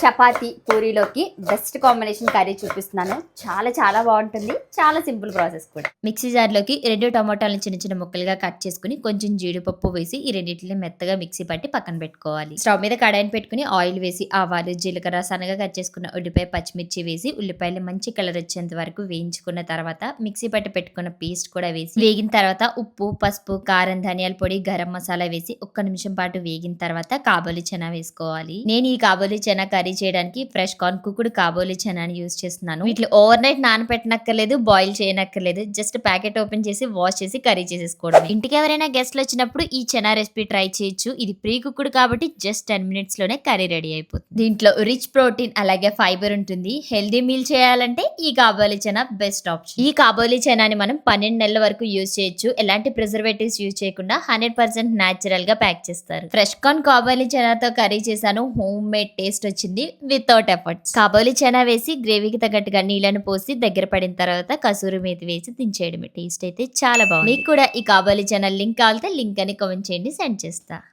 చపాతి పూరీలోకి best combination curry చూపిస్తున్నాను. చాలా చాలా బాగుంటుంది. చాలా సింపుల్ ప్రాసెస్ కూడా. మిక్సీ జార్లోకి రెండు టమాటాలను చిన్న చిన్న ముక్కలుగా కట్ చేసుకుని కొంచెం జీడిపప్పు వేసి ఈ రెండింటిని మెత్తగా మిక్సీ పట్టి పక్కన పెట్టుకోవాలి. స్టవ్ మీద కడాయిని పెట్టుకుని ఆయిల్ వేసి ఆవాలు జీలకర్ర సన్నగా కట్ చేసుకున్న ఉల్లిపాయ పచ్చిమిర్చి వేసి ఉల్లిపాయలు మంచి కలర్ వచ్చేంత వరకు వేయించుకున్న తర్వాత మిక్సీ పట్టి పెట్టుకున్న పేస్ట్ కూడా వేసి వేగిన తర్వాత ఉప్పు పసుపు కారం ధనియాల పొడి గరం మసాలా వేసి ఒక్క నిమిషం పాటు వేగిన తర్వాత కాబోలి చెనా వేసుకోవాలి. నేను ఈ కాబోలి చెనా కర్రీ చేయడానికి ఫ్రెష్ కార్న్ కుక్కుడు కాబోలి చనాని యూస్ చేస్తున్నాను. వీటిని ఓవర్ నైట్ నానపెట్టనక్కర్లేదు బాయిల్ చేయనక్కర్లేదు జస్ట్ ప్యాకెట్ ఓపెన్ చేసి వాష్ చేసి కర్రీ చేసేసుకోవడం ఇంటికి ఎవరైనా గెస్ట్లు వచ్చినప్పుడు ఈ చనా రెసిపీ ట్రై చేయొచ్చు. ఇది ప్రీ కుక్కుడు కాబట్టి జస్ట్ టెన్ మినిట్స్లోనే కర్రీ రెడీ అయిపోతుంది. దీంట్లో రిచ్ ప్రోటీన్ అలాగే ఫైబర్ ఉంటుంది. హెల్దీ మీల్ చేయాలంటే ఈ కాబోలి చనా బెస్ట్ ఆప్షన్. ఈ కాబోలి చనాని మనం పన్నెండు నెలల వరకు యూజ్ చేయొచ్చు. ఎలాంటి ప్రిజర్వేటివ్స్ యూజ్ చేయకుండా హండ్రెడ్ పర్సెంట్ న్యాచురల్గా ప్యాక్ చేస్తారు. ఫ్రెష్ కార్న్ కాబోలి చనాతో కర్రీ చేశాను. హోమ్ మేడ్ టేస్ట్ వచ్చింది. వితౌట్ ఎఫర్ట్స్ కాబోలి చెనా వేసి గ్రేవీకి తగ్గట్టుగా నీళ్ళను పోసి దగ్గర పడిన తర్వాత కసూరి మీద వేసి దించేయడమే. టేస్ట్ అయితే చాలా బాగుంది. మీకు కూడా ఈ కాబోలి చెనా లింక్ కావాలంటే లింక్ అని కామెంట్ చేయండి సెండ్ చేస్తా.